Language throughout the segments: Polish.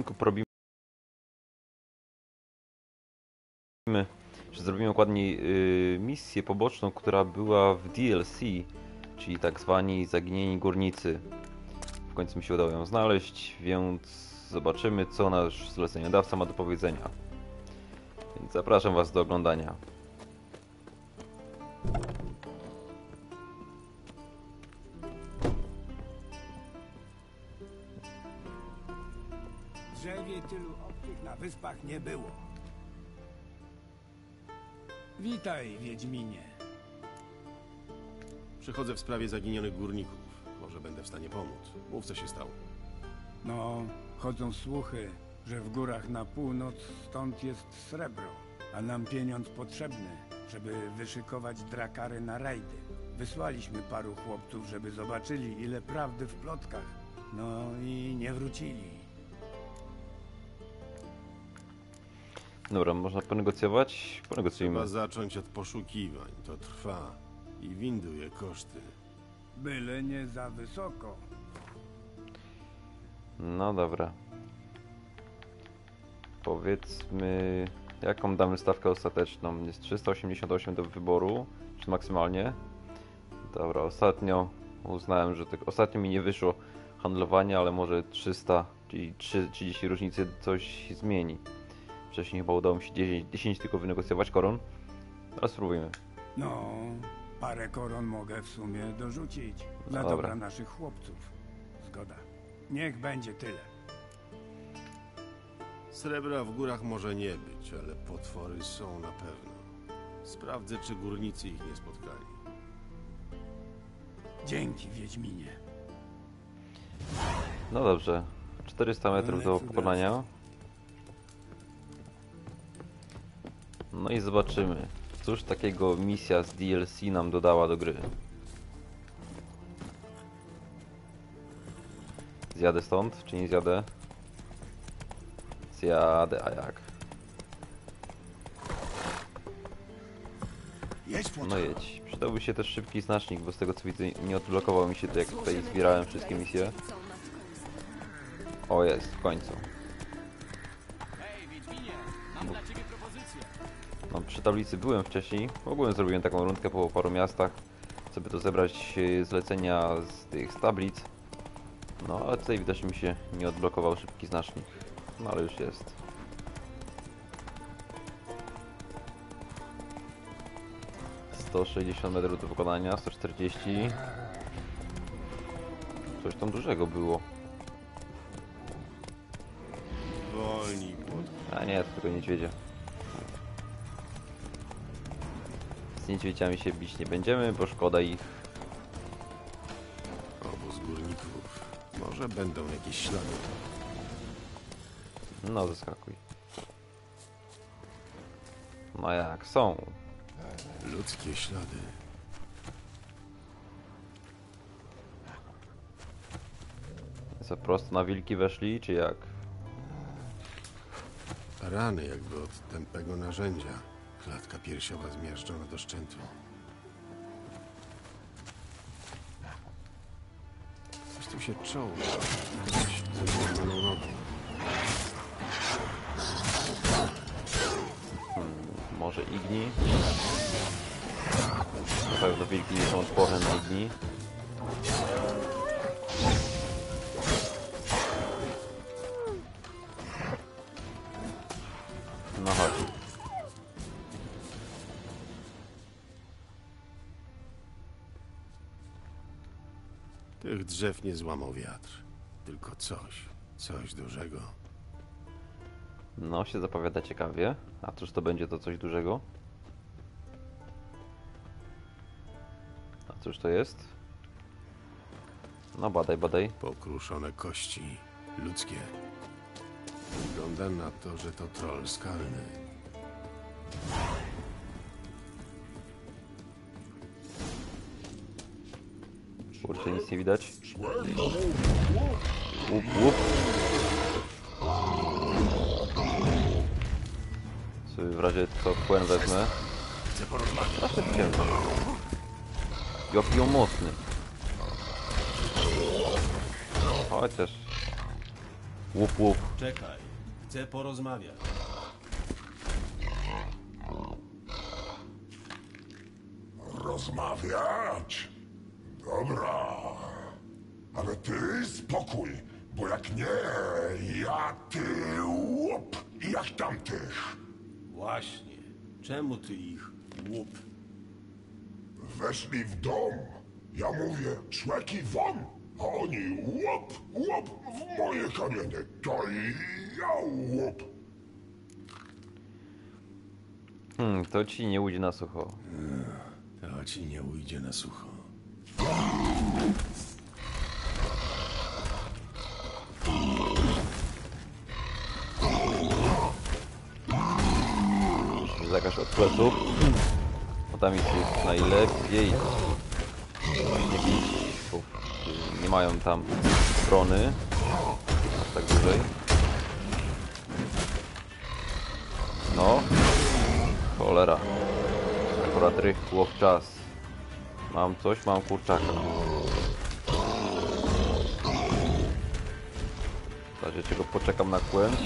porobimy, że zrobimy dokładniej y, misję poboczną, która była w DLC, czyli tak zwani zaginieni górnicy. W końcu mi się udało ją znaleźć, więc zobaczymy, co nasz zleceniodawca ma do powiedzenia. Więc zapraszam Was do oglądania. Wyspach nie było. Witaj, Wiedźminie. Przychodzę w sprawie zaginionych górników. Może będę w stanie pomóc. Mów, co się stało. No, chodzą słuchy, że w górach na północ stąd jest srebro, a nam pieniądz potrzebny, żeby wyszykować drakary na rajdy. Wysłaliśmy paru chłopców, żeby zobaczyli, ile prawdy w plotkach. No i nie wrócili. Dobra, można ponegocjować? Ponegocjujmy. Trzeba zacząć od poszukiwań. To trwa i winduje koszty. Byle nie za wysoko. No dobra. Powiedzmy, jaką damy stawkę ostateczną? Jest 388 do wyboru, czy maksymalnie? Dobra, ostatnio uznałem, że tak, ostatnio mi nie wyszło handlowanie, ale może 300, czyli 3, 30 różnicy coś zmieni. Wcześniej chyba udało mi się 10, 10 tylko wynegocjować koron. Teraz spróbujmy. No, parę koron mogę w sumie dorzucić. No Za dobra. dobra naszych chłopców. Zgoda. Niech będzie tyle. Srebra w górach może nie być, ale potwory są na pewno. Sprawdzę, czy górnicy ich nie spotkali. Dzięki, Wiedźminie. No dobrze, 400 metrów do pokonania. No i zobaczymy, cóż takiego misja z DLC nam dodała do gry. Zjadę stąd, czy nie zjadę? Zjadę, a jak? No jedź. Przydałby się też szybki znacznik, bo z tego co widzę nie odblokował mi się to jak tutaj zbierałem wszystkie misje. O jest, w końcu. Przy tablicy byłem wcześniej. Ogólnie zrobiłem taką rundkę po paru miastach, żeby to zebrać e, zlecenia z tych z tablic. No ale tutaj widocznie mi się nie odblokował szybki znacznik. No ale już jest. Sto sześćdziesiąt metrów do pokonania, 140. Coś tam dużego było. Wolni, pod... A nie, to tylko niedźwiedzie. Niedźwiedziami się bić nie będziemy, bo szkoda ich. obóz górników. Może będą jakieś ślady. No, zaskakuj. No jak, są. Ludzkie ślady. Co, prosto na wilki weszli, czy jak? Rany jakby od tępego narzędzia. Klatka piersiowa zmiażdżona do szczętu. Coś tu się czołga. Złamaną nogą. Może igni? Na pewno wilki nie są odporne na igni. No chodź. Tych drzew nie złamał wiatr. Tylko coś. Coś dużego. No, się zapowiada ciekawie. A cóż to będzie to coś dużego? A cóż to jest? No, badaj, badaj. Pokruszone kości. Ludzkie. Wygląda na to, że to troll skalny. Kurczę, nic nie widać. Łup, łup. Sobie w razie co płyn wezmę. Chcę porozmawiać. Strasznie ciemno. Jaki on mocny. Chociaż... Łup, łup. Czekaj, chcę porozmawiać. Rozmawiać? Dobra. Ale ty spokój, bo jak nie, ja ty łup jak tamtych. Właśnie. Czemu ty ich łup? Weszli w dom. Ja mówię, człeki won, a oni łup, łup w moje kamienie. To i ja łup. Hmm, to ci nie ujdzie na sucho. To ci nie ujdzie na sucho. Pleców. Tam ich jest najlepiej nie bo nie mają tam strony aż tak dłużej. No, cholera. Akurat rychło w czas. Mam coś, mam kurczaka. W razie czego poczekam na kłęb.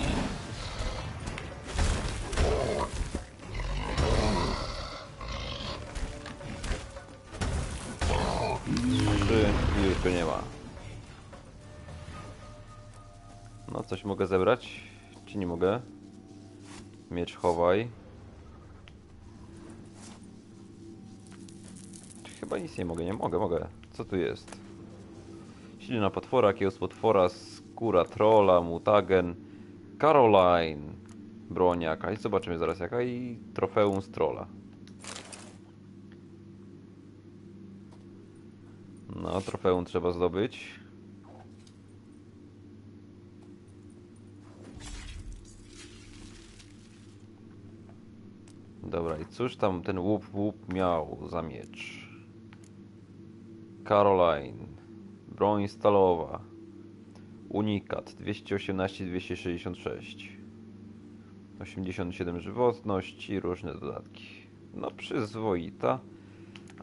Nie ma. No coś mogę zebrać? Czy nie mogę? Miecz chowaj. Chyba nic nie mogę, nie mogę, mogę. Co tu jest? Silna potwora, kiełz potwora, skóra trolla, mutagen, Caroline, broń jakaś, zobaczymy zaraz jaka i trofeum z trolla. No, trofeum trzeba zdobyć. Dobra, i cóż tam ten łup łup miał za miecz? Caroline. Broń stalowa. Unikat 218-266. 87 żywotności, różne dodatki. No przyzwoita,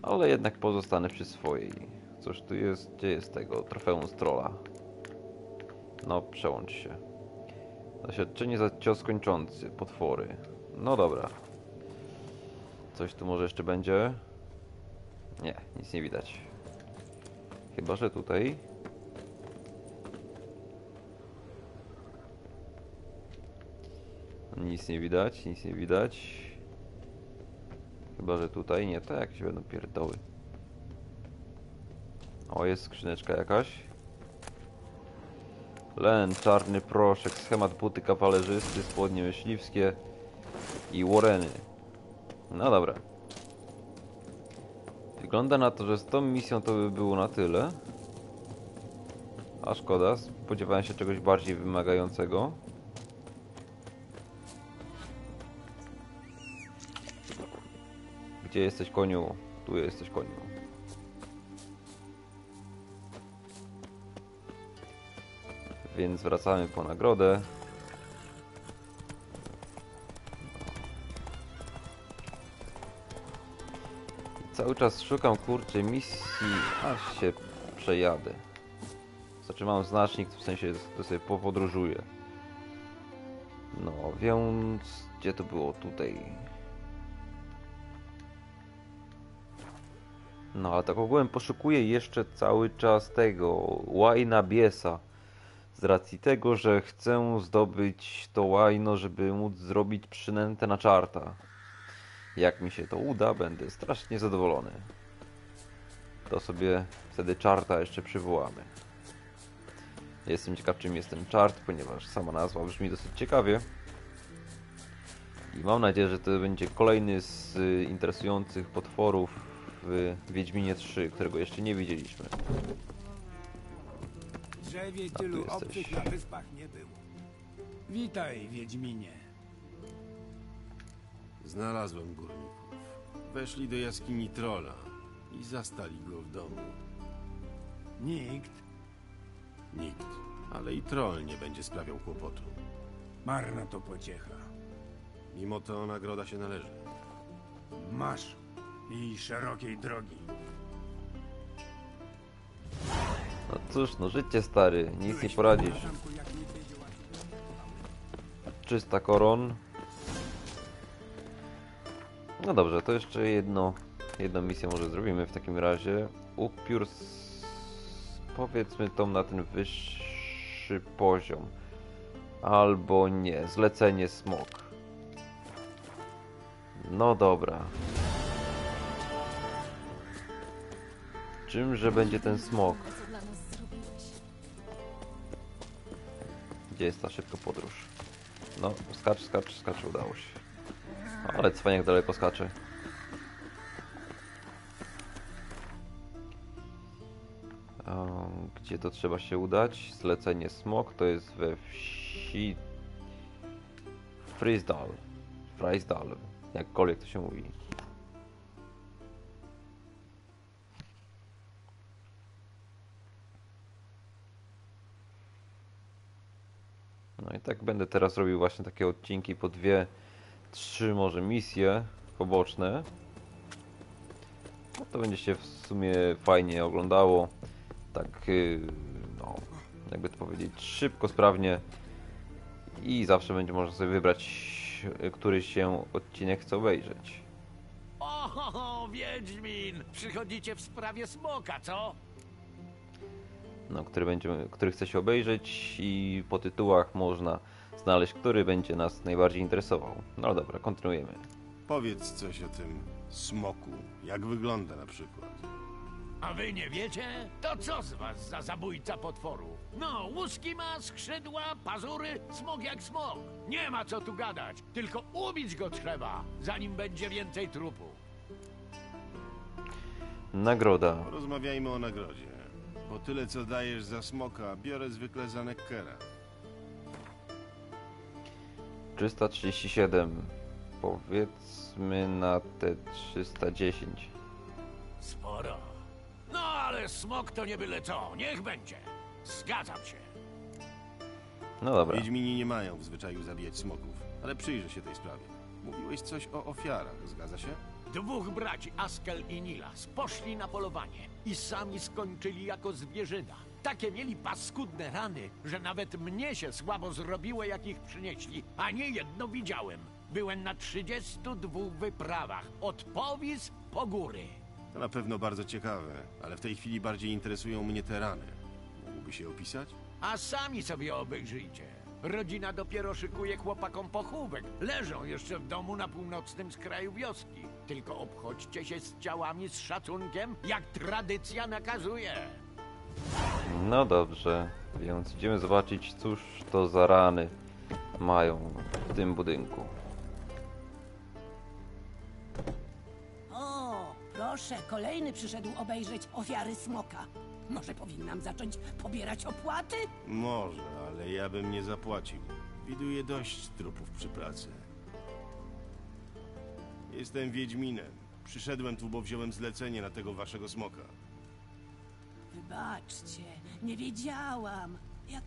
ale jednak pozostanę przy swojej. Cóż tu jest? Gdzie jest tego? Trofeum z trolla. No, przełącz się. Doświadczenie za cios kończący. Potwory. No dobra. Coś tu może jeszcze będzie? Nie, nic nie widać. Chyba, że tutaj. Nic nie widać, nic nie widać. Chyba, że tutaj nie, to jakieś będą pierdoły. O, jest skrzyneczka jakaś. Len, czarny proszek, schemat buty kawalerzysty, spodnie myśliwskie i wareny. No dobra. Wygląda na to, że z tą misją to by było na tyle. A szkoda, spodziewałem się czegoś bardziej wymagającego. Gdzie jesteś koniu? Tu jesteś koniu. Więc wracamy po nagrodę. Cały czas szukam kurczę misji, aż się przejadę. Znaczy mam znacznik, w sensie to sobie powodróżuję. No, więc gdzie to było? Tutaj. No, ale tak ogółem poszukuję jeszcze cały czas tego łajna biesa. Z racji tego, że chcę zdobyć to łajno, żeby móc zrobić przynętę na czarta. Jak mi się to uda, będę strasznie zadowolony. To sobie wtedy czarta jeszcze przywołamy. Jestem ciekaw, czym jest ten czart, ponieważ sama nazwa brzmi dosyć ciekawie. I mam nadzieję, że to będzie kolejny z interesujących potworów w Wiedźminie 3, którego jeszcze nie widzieliśmy. Drzewie tu tylu jesteś. obcych na wyspach nie było. Witaj, Wiedźminie. Znalazłem górników. Weszli do jaskini trola i zastali go w domu. Nikt. Nikt. Ale i troll nie będzie sprawiał kłopotu. Marna to pociecha. Mimo to nagroda się należy. Masz i szerokiej drogi. No cóż, no życie stary, nic nie poradzisz. 300 koron. No dobrze, to jeszcze jedno, jedną misję może zrobimy w takim razie. Upiór, s- powiedzmy tą na ten wyższy poziom. Albo nie, zlecenie smok. No dobra. Czymże będzie ten smok? Gdzie jest ta szybka podróż? No, skacz, skacz, skacz, udało się. Ale cwaniak daleko skacze. Em, Gdzie to trzeba się udać? Zlecenie Smok to jest we wsi Frizdal. Frizdal, jakkolwiek to się mówi. No i tak będę teraz robił właśnie takie odcinki po dwie, trzy może misje poboczne. No to będzie się w sumie fajnie oglądało. Tak, yy, no, jakby to powiedzieć, szybko, sprawnie. I zawsze będzie można sobie wybrać, yy, który się odcinek chce obejrzeć. O, Wiedźmin! Przychodzicie w sprawie smoka, co? No, który, będzie, który chce się obejrzeć i po tytułach można znaleźć, który będzie nas najbardziej interesował. No dobra, kontynuujemy. Powiedz coś o tym smoku. Jak wygląda na przykład? A wy nie wiecie? To co z was za zabójca potworu? No, łuski ma, skrzydła, pazury, smok jak smok. Nie ma co tu gadać, tylko ubić go trzeba, zanim będzie więcej trupu. Nagroda. Porozmawiajmy o nagrodzie. Po tyle, co dajesz za smoka, biorę zwykle za Neckera. 337. Powiedzmy na te 310. Sporo. No, ale smok to nie byle co, niech będzie. Zgadzam się. No dobra. Wiedźmini nie mają w zwyczaju zabijać smoków, ale przyjrzę się tej sprawie. Mówiłeś coś o ofiarach, zgadza się? Dwóch braci, Askel i Nilas, poszli na polowanie i sami skończyli jako zwierzyna. Takie mieli paskudne rany, że nawet mnie się słabo zrobiło, jak ich przynieśli, a nie jedno widziałem. Byłem na 32 wyprawach, od powis po góry. To na pewno bardzo ciekawe, ale w tej chwili bardziej interesują mnie te rany. Mógłby się opisać? A sami sobie obejrzyjcie. Rodzina dopiero szykuje chłopakom pochówek. Leżą jeszcze w domu na północnym skraju wioski. Tylko obchodźcie się z ciałami z szacunkiem, jak tradycja nakazuje. No dobrze. Więc idziemy zobaczyć, cóż to za rany mają w tym budynku. O, proszę, kolejny przyszedł obejrzeć ofiary smoka. Może powinnam zacząć pobierać opłaty? Może, ale ja bym nie zapłacił. Widuję dość trupów przy pracy. Jestem Wiedźminem. Przyszedłem tu, bo wziąłem zlecenie na tego waszego smoka. Wybaczcie, nie wiedziałam. Jak.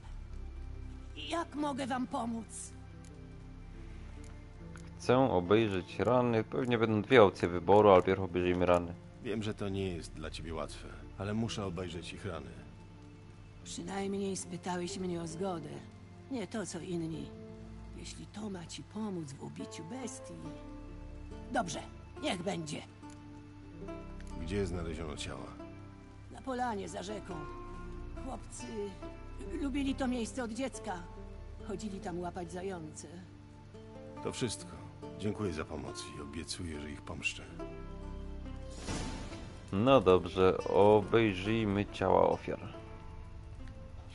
Jak mogę wam pomóc? Chcę obejrzeć rany. Pewnie będą dwie opcje wyboru, ale pierw obejrzyjmy rany. Wiem, że to nie jest dla ciebie łatwe, ale muszę obejrzeć ich rany. Przynajmniej spytałeś mnie o zgodę. Nie to, co inni. Jeśli to ma ci pomóc w ubiciu bestii. Dobrze, niech będzie. Gdzie znaleziono ciała? Na polanie za rzeką. Chłopcy lubili to miejsce od dziecka. Chodzili tam łapać zające. To wszystko. Dziękuję za pomoc i obiecuję, że ich pomszczę. No dobrze, obejrzyjmy ciała ofiar.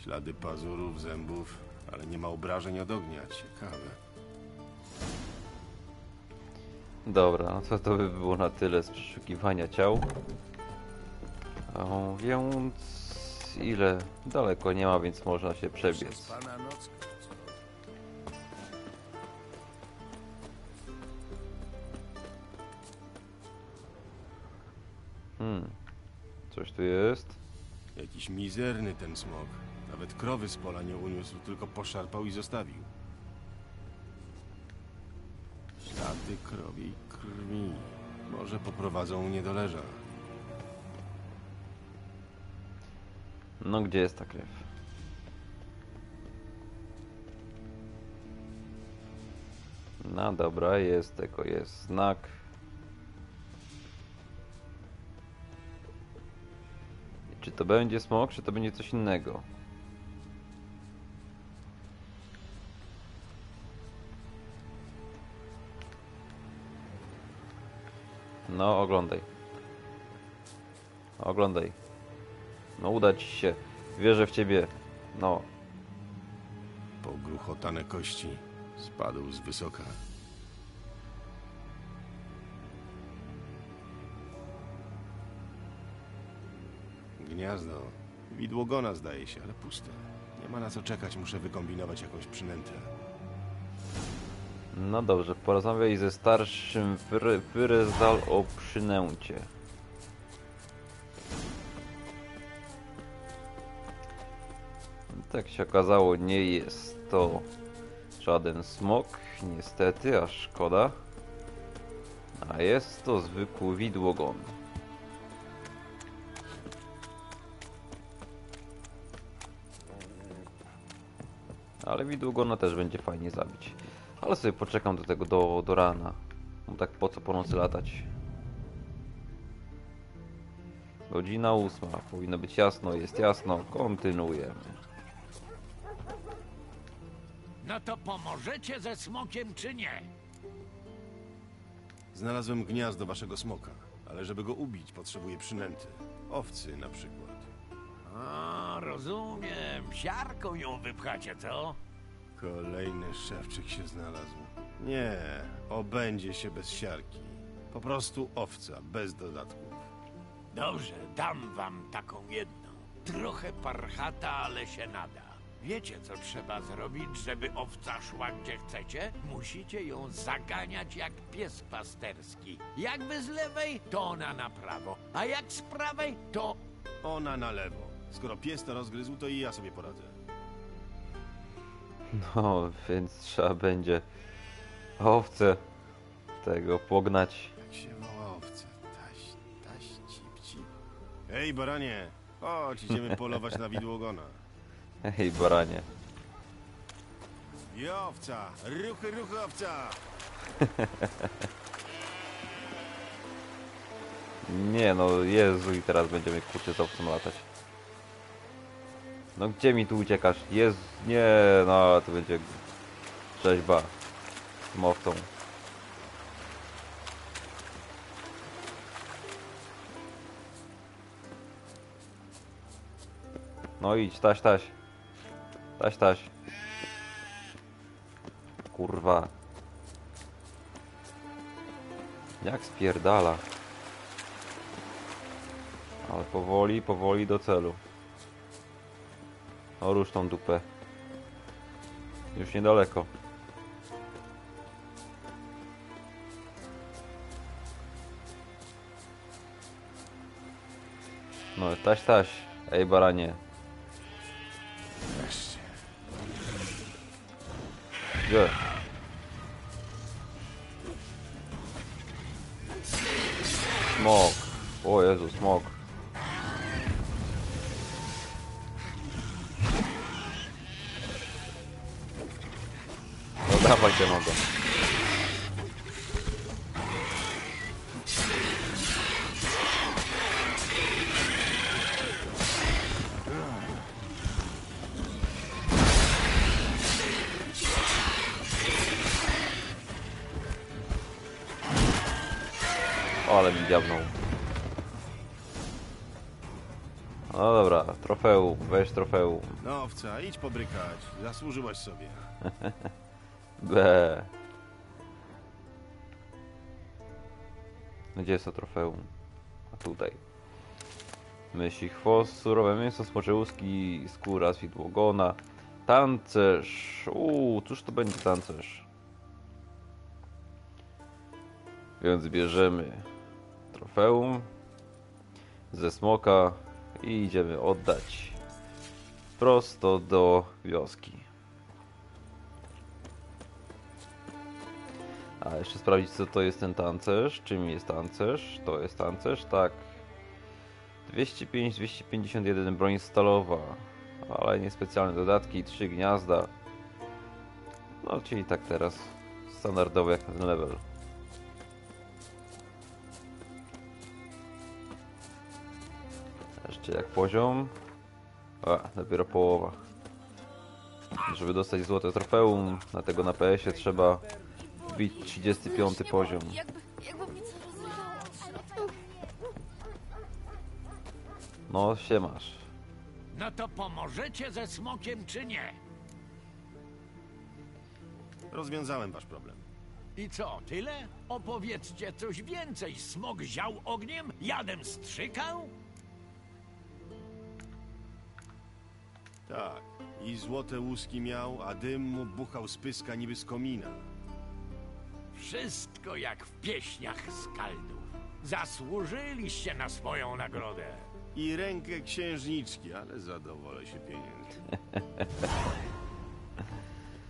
Ślady pazurów, zębów, ale nie ma obrażeń od ognia. Ciekawe. Dobra, no to to by było na tyle z przeszukiwania ciał. A więc ile daleko nie ma, więc można się przebiec. Hmm. Coś tu jest? Jakiś mizerny ten smok. Nawet krowy z pola nie uniósł, tylko poszarpał i zostawił. Ślady krowiej krwi. Może poprowadzą mnie do leża. No gdzie jest ta krew? No dobra, jest tego, jest znak. Czy to będzie smok, czy to będzie coś innego? No, oglądaj. Oglądaj. No, uda ci się. Wierzę w ciebie. No, Pogruchotane kości. Spadł z wysoka. Gniazdo. Widłogona zdaje się, ale puste. Nie ma na co czekać, muszę wykombinować jakąś przynętę. No dobrze, porozmawiaj ze starszym Fyrezdal o przynęcie. Tak się okazało, nie jest to żaden smok, niestety, a szkoda. A jest to zwykły widłogon. Ale widłogona też będzie fajnie zabić. Ale sobie poczekam do tego do, do rana. Bo tak po co po nocy latać? Godzina ósma. Powinno być jasno, jest jasno. Kontynuujemy. No to pomożecie ze smokiem czy nie? Znalazłem gniazdo waszego smoka, ale żeby go ubić, potrzebuję przynęty. Owcy na przykład. A, rozumiem. Siarką ją wypchacie, co? Kolejny szewczyk się znalazł. Nie, obędzie się bez siarki. Po prostu owca, bez dodatków. Dobrze, dam wam taką jedną. Trochę parchata, ale się nada. Wiecie, co trzeba zrobić, żeby owca szła gdzie chcecie? Musicie ją zaganiać jak pies pasterski. Jakby z lewej, to ona na prawo, a jak z prawej, to... Ona na lewo. Skoro pies to rozgryzł, to i ja sobie poradzę. No, więc trzeba będzie owce tego pognać. Jak się woła owca? Taś, taś, cip, cip. Ej, baranie! Chodź, idziemy polować na widłogona. Hej, baranie. I owca! Ruchy, ruchy, owca! Nie no, Jezu i teraz będziemy kurczę z owcą latać. No gdzie mi tu uciekasz? Jezu, nie, no to będzie rzeźba z tym owcą. No idź, taś, taś. Taś, taś. Kurwa. Jak spierdala. Ale powoli, powoli do celu. O, rusz tą dupę. Już niedaleko. No, taś, taś. Ej, baranie. Gdzie? Smok. O Jezu, smok. Dawaj się mogę. O, ale mi diabnął. No dobra, trofeum, weź trofeum. No, owca, idź pobrykać. Zasłużyłaś sobie. B. Gdzie jest to trofeum? A tutaj. Myśli chwost, surowe mięso, smocze łuski, skóra z widłogona, tancerz. Uuu, cóż to będzie tancerz? Więc bierzemy trofeum ze smoka i idziemy oddać prosto do wioski. A jeszcze sprawdzić co to jest ten tancerz. Czym jest tancerz? To jest tancerz, tak. 205, 251 broń stalowa, ale niespecjalne dodatki, 3 gniazda. No, czyli tak teraz standardowy jak na ten level. Jeszcze jak poziom. A, dopiero połowa. Żeby dostać złote trofeum, dlatego na PS-ie trzeba wbić 35 poziom. No, się masz. No to pomożecie ze smokiem czy nie? Rozwiązałem wasz problem. I co, tyle? Opowiedzcie coś więcej. Smok ział ogniem? Jadem strzykał? Tak. I złote łuski miał, a dym mu buchał z pyska niby z komina. Wszystko jak w pieśniach skaldów. Zasłużyliście na swoją nagrodę. I rękę księżniczki, ale zadowolę się pieniędzmi.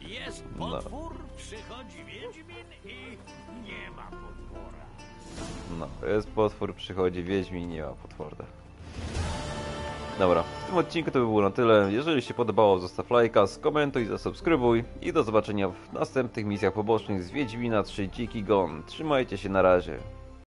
Jest potwór, przychodzi Wiedźmin i nie ma potwora. No, jest potwór, przychodzi Wiedźmin, nie ma potworda. Dobra, w tym odcinku to by było na tyle. Jeżeli się podobało, zostaw lajka, skomentuj, zasubskrybuj i do zobaczenia w następnych misjach pobocznych z Wiedźmina 3 Dziki Gon. Trzymajcie się, na razie.